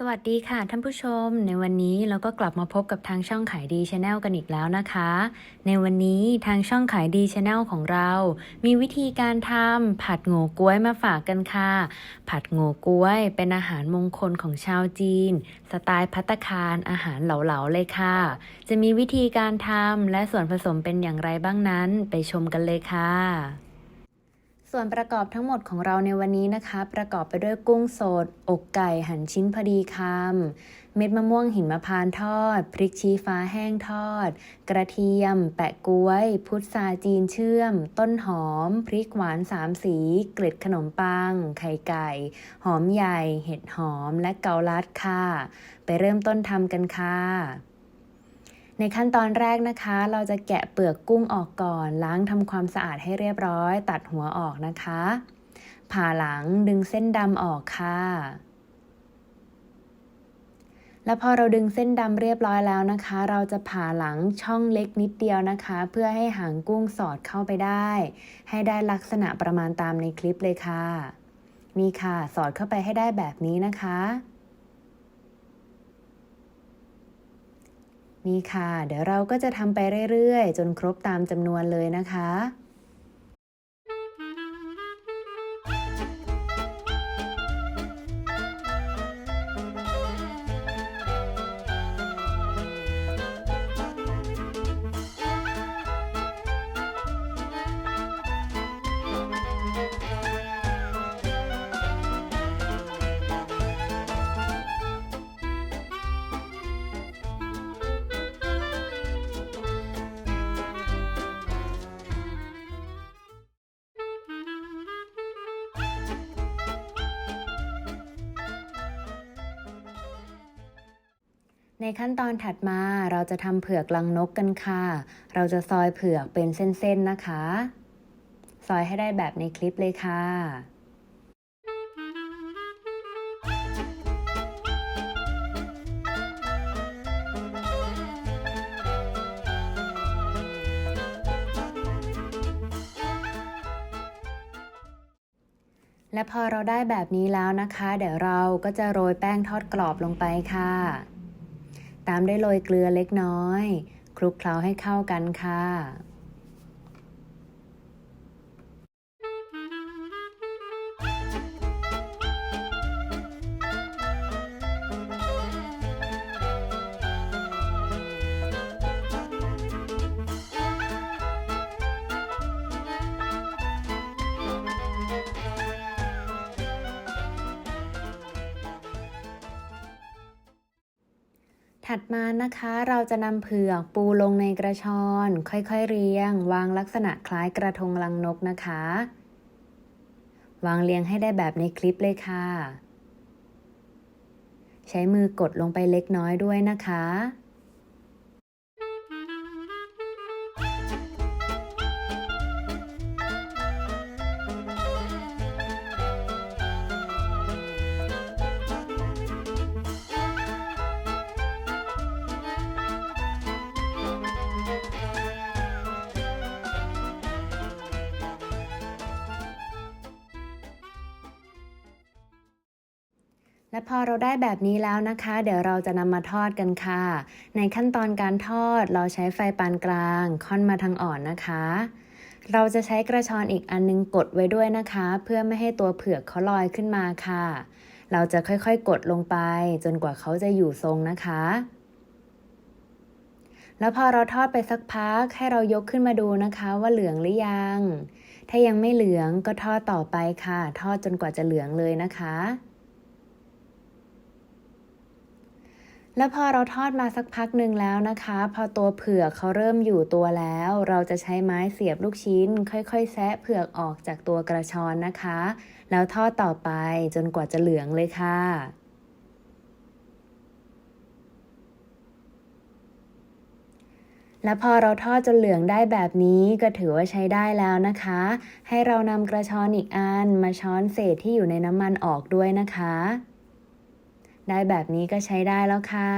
สวัสดีค่ะท่านผู้ชม ในวันนี้เราก็กลับมาพบกับทางช่องขายดีชาแนลกันอีกแล้วนะคะ ในวันนี้ทางช่องขายดีชาแนลของเรา มีวิธีการทำผัดโง่กล้วยมาฝากกันค่ะ ผัดโง่กล้วยเป็นอาหารมงคลของชาวจีน สไตล์พัตตาคารอาหารเหลาๆเลยค่ะ จะมีวิธีการทำและส่วนผสมเป็นอย่างไรบ้างนั้น ไปชมกันเลยค่ะ ส่วนประกอบทั้งหมดของเราในวันนี้นะคะ ประกอบไปด้วยกุ้งสด อกไก่หั่นชิ้นพอดีคำเม็ดมะม่วงหินมะพร้านทอด พริกชี้ฟ้าแห้งทอด กระเทียม แปะกล้วย พุทราจีนเชื่อม ต้นหอม พริกหวานสามสี เกล็ดขนมปัง ไข่ไก่ หอมใหญ่ เห็ดหอมและเกาลัดค่ะ ไปเริ่มต้นทำกันค่ะ ในขั้นตอนแรกนะคะ เราจะแกะเปลือกกุ้งออกก่อน ล้างทำความสะอาดให้เรียบร้อย ตัดหัวออกนะคะ ผ่าหลังดึงเส้นดำออกค่ะ แล้วพอเราดึงเส้นดำเรียบร้อยแล้วนะคะ เราจะผ่าหลังช่องเล็กนิดเดียวนะคะ เพื่อให้หางกุ้งสอดเข้าไปได้ ให้ได้ลักษณะประมาณตามในคลิปเลยค่ะ นี่ค่ะ สอดเข้าไปให้ได้แบบนี้นะคะ นี่ค่ะ เดี๋ยวเราก็จะทำไปเรื่อยๆ จนครบตามจำนวนเลยนะคะ ในขั้นตอนถัดมาเราจะทำเผือกลังนกกันค่ะ เราจะซอยเผือกเป็นเส้นๆนะคะ ซอยให้ได้แบบในคลิปเลยค่ะและพอเราได้แบบนี้แล้วนะคะ เดี๋ยวเราก็จะโรยแป้งทอดกรอบลงไปค่ะ ตามด้วยโรยเกลือเล็กน้อย คลุกเคล้าให้เข้ากันค่ะ ถัดมานะคะเราจะนำเผือกปูลงในกระชอน ค่อยๆเรียง วางลักษณะคล้ายกระทงลังนกนะคะ วางเรียงให้ได้แบบในคลิปเลยค่ะ ใช้มือกดลงไปเล็กน้อยด้วยนะคะ และพอเราได้แบบนี้แล้วนะคะ เดี๋ยวเราจะนำมาทอดกันค่ะ ในขั้นตอนการทอดเราใช้ไฟปานกลาง ค่อนมาทางอ่อนนะคะ เราจะใช้กระชอนอีกอันนึงกดไว้ด้วยนะคะ เพื่อไม่ให้ตัวเผือกเขาลอยขึ้นมาค่ะ เราจะค่อยๆกดลงไป จนกว่าเขาจะอยู่ทรงนะคะ แล้วพอเราทอดไปสักพักให้เรายกขึ้นมาดูนะคะว่าเหลืองหรือยัง ถ้ายังไม่เหลืองก็ทอดต่อไปค่ะ ทอดจนกว่าจะเหลืองเลยนะคะ แล้วพอเราทอดมาสักพักหนึ่งแล้วนะคะ พอตัวเผือกเขาเริ่มอยู่ตัวแล้ว เราจะใช้ไม้เสียบลูกชิ้น ค่อยๆ แซะเผือกออกจากตัวกระชอนนะคะ แล้วทอดต่อไปจนกว่าจะเหลืองเลยค่ะและพอเราทอดจนเหลืองได้แบบนี้ก็ถือว่าใช้ได้แล้วนะคะ ให้เรานำกระชอนอีกอันมาช้อนเศษที่อยู่ในน้ำมันออกด้วยนะคะ ได้แบบนี้ก็ใช้ได้แล้วค่ะ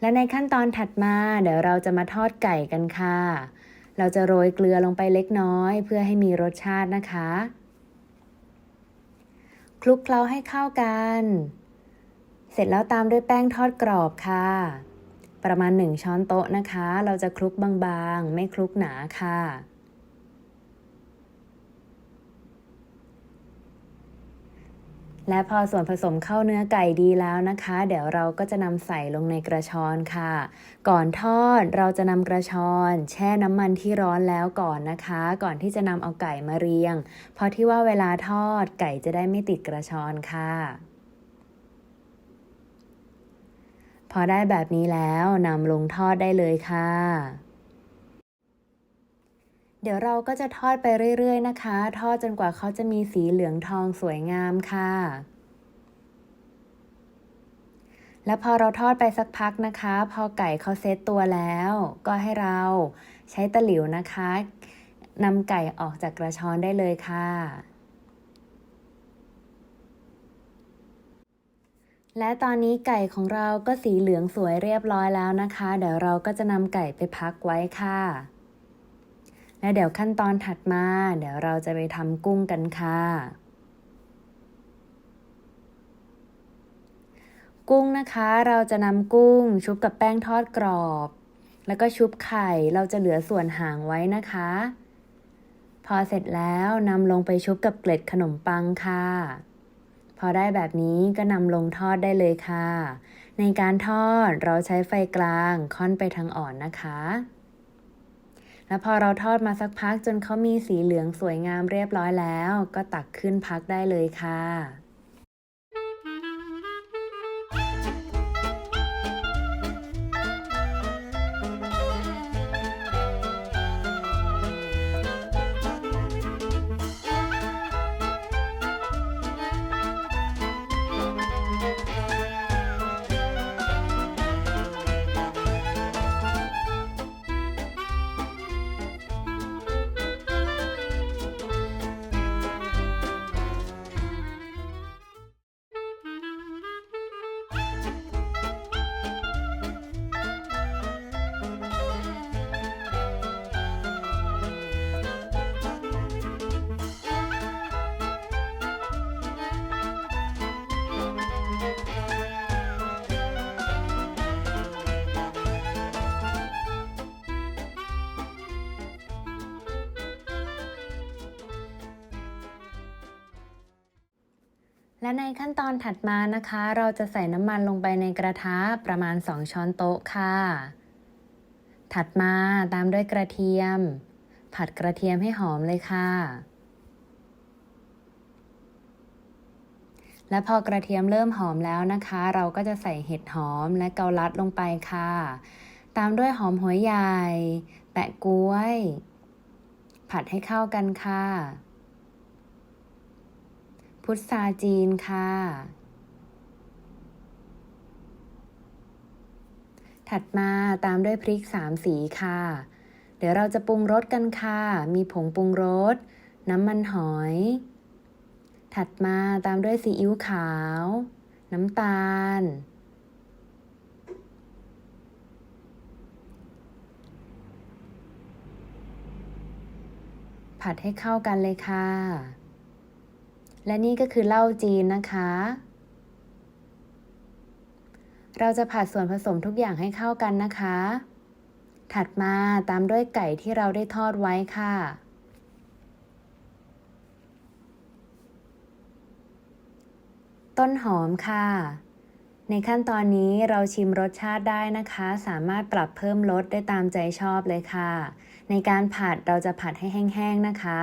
และในขั้นตอนถัดมาเดี๋ยวเราจะมาทอดไก่กันค่ะ เราจะโรยเกลือลงไปเล็กน้อยเพื่อให้มีรสชาตินะคะ คลุกเคล้าให้เข้ากัน เสร็จแล้วตามด้วยแป้งทอดกรอบค่ะ ประมาณ 1 ช้อนโต๊ะนะคะ เราจะคลุกบางๆ ไม่คลุกหนาค่ะ และพอส่วนผสมเข้าเนื้อไก่ดีแล้วนะคะ เดี๋ยวเราก็จะนำใส่ลงในกระชอนค่ะ ก่อนทอดเราจะนำกระชอน แช่น้ำมันที่ร้อนแล้วก่อนนะคะ ก่อนที่จะนำเอาไก่มาเรียง เพราะที่ว่าเวลาทอดไก่จะได้ไม่ติดกระชอนค่ะ พอได้แบบนี้แล้วนำลงทอดได้เลยค่ะ เดี๋ยวเราก็จะทอดไปเรื่อยๆนะคะ ทอดจนกว่าเขาจะมีสีเหลืองทองสวยงามค่ะ แล้วพอเราทอดไปสักพักนะคะ พอไก่เขาเซตตัวแล้ว ก็ให้เราใช้ตะหลิวนะคะนำไก่ออกจากกระชอนได้เลยค่ะและตอนนี้ไก่ของเราก็สีเหลืองสวยเรียบร้อยแล้วนะคะ เดี๋ยวเราก็จะนำไก่ไปพักไว้ค่ะ และเดี๋ยวขั้นตอนถัดมา เดี๋ยวเราจะไปทำกุ้งกันค่ะ กุ้งนะคะเราจะนำกุ้งชุบกับแป้งทอดกรอบ แล้วก็ชุบไข่เราจะเหลือส่วนหางไว้นะคะ พอเสร็จแล้วนำลงไปชุบกับเกล็ดขนมปังค่ะ พอได้แบบนี้ก็นำลงทอดได้เลยค่ะ ในการทอดเราใช้ไฟกลางค่อนไปทางอ่อนนะคะ แล้วพอเราทอดมาสักพักจนเขามีสีเหลืองสวยงามเรียบร้อยแล้ว ก็ตักขึ้นพักได้เลยค่ะ และในขั้นตอนถัดมานะคะ เราจะใส่น้ำมันลงไปในกระทะประมาณ 2 ช้อนโต๊ะค่ะ ถัดมาตามด้วยกระเทียม ผัดกระเทียมให้หอมเลยค่ะ และพอกระเทียมเริ่มหอมแล้วนะคะ เราก็จะใส่เห็ดหอมและเกาลัดลงไปค่ะ ตามด้วยหอมหัวใหญ่ แปะกล้วย ผัดให้เข้ากันค่ะ พุทราจีนค่ะ ถัดมาตามด้วยพริกสามสีค่ะ เดี๋ยวเราจะปรุงรสกันค่ะ มีผงปรุงรส น้ำมันหอย ถัดมาตามด้วยซีอิ๊วขาว น้ำตาล ผัดให้เข้ากันเลยค่ะ และนี่ก็คือเหล้าจีนนะคะ เราจะผัดส่วนผสมทุกอย่างให้เข้ากันนะคะ ถัดมาตามด้วยไก่ที่เราได้ทอดไว้ค่ะต้นหอมค่ะ ในขั้นตอนนี้เราชิมรสชาติได้นะคะ สามารถปรับเพิ่มรสได้ตามใจชอบเลยค่ะ ในการผัดเราจะผัดให้แห้งๆนะคะ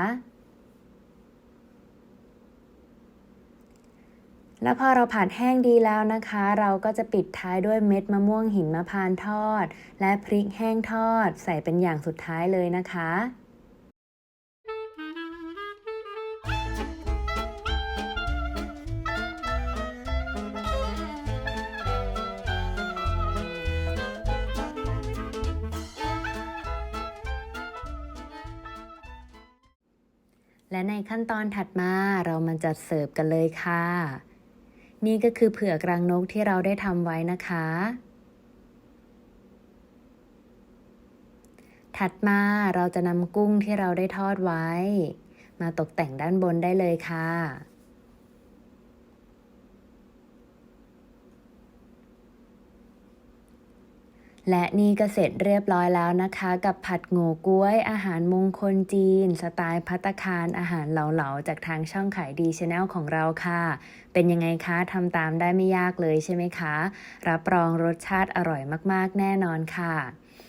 แล้วพอเราผัดแห้งดีแล้วนะคะ เราก็จะปิดท้ายด้วยเม็ดมะม่วงหินมะพานทอด และพริกแห้งทอด ใส่เป็นอย่างสุดท้ายเลยนะคะและในขั้นตอนถัดมาเรามาจัดเสิร์ฟกันเลยค่ะ นี่ก็คือเผือกรังนกที่เราได้ทำไว้นะคะ ถัดมาเราจะนำกุ้งที่เราได้ทอดไว้ มาตกแต่งด้านบนได้เลยค่ะ และนี่ก็เสร็จเรียบร้อยแล้วนะคะ กับผัดโง่ก้วย อาหารมงคลจีน สไตล์พัตคารอาหารเหลาๆ จากทางช่องขายดีชาแนลของเราค่ะ เป็นยังไงคะทำตามได้ไม่ยากเลยใช่ไหมคะ รับรองรสชาติอร่อยมากๆแน่นอนค่ะ